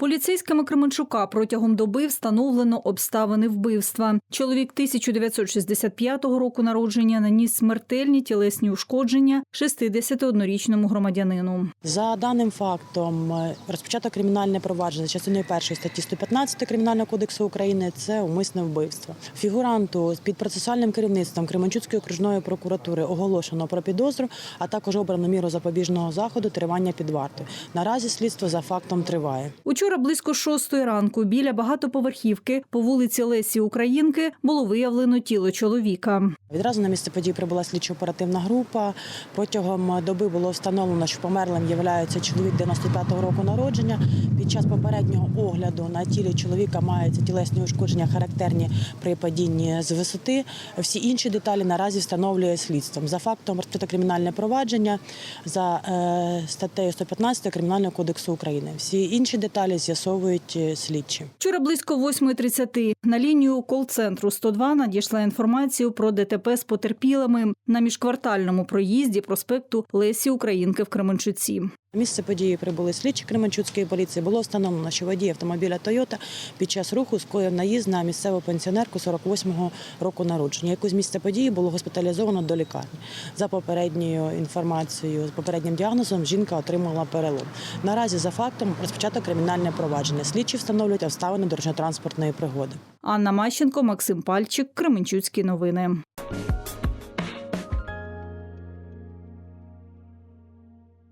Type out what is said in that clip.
Поліцейськими Кременчука протягом доби встановлено обставини вбивства. Чоловік 1965 року народження наніс смертельні тілесні ушкодження 61-річному громадянину. За даним фактом е, розпочато кримінальне провадження за частиною першої статті 115 Кримінального кодексу України це умисне вбивство. Фігуранту під процесуальним керівництвом Кременчуцької окружної прокуратури оголошено про підозру, а також обрано міру запобіжного заходу тримання під вартою. Наразі слідство за фактом триває. Учора близько шостої ранку біля багатоповерхівки по вулиці Лесі Українки було виявлено тіло чоловіка. Відразу на місце події прибула слідчо-оперативна група. Протягом доби було встановлено, що померлим є чоловік 95-го року народження. Під час попереднього огляду на тілі чоловіка маються тілесні ушкодження, характерні при падінні з висоти. Всі інші деталі наразі встановлює слідством. За фактом розкрито кримінальне провадження за е, статтею 115 Кримінального кодексу України. Всі інші деталі з'ясовують е, слідчі. Вчора близько 8.30 на лінію кол-центру 102 надійшла інформація про ДТП з потерпілими на міжквартальному проїзді проспекту Лесі Українки в Кременчуці. Місце події прибули слідчі Кременчуцької поліції. Було встановлено, що водій автомобіля Тойота під час руху скоїв наїзд на місцеву пенсіонерку 48-го року народження, яку з місця події було госпіталізовано до лікарні. За попередньою інформацією, з попереднім діагнозом, жінка отримала перелом. Наразі за фактом розпочато кримінальне провадження. Слідчі встановлюють обставини дорожньо-транспортної пригоди. Анна Мащенко, Максим Пальчик, Кременчуцькі новини.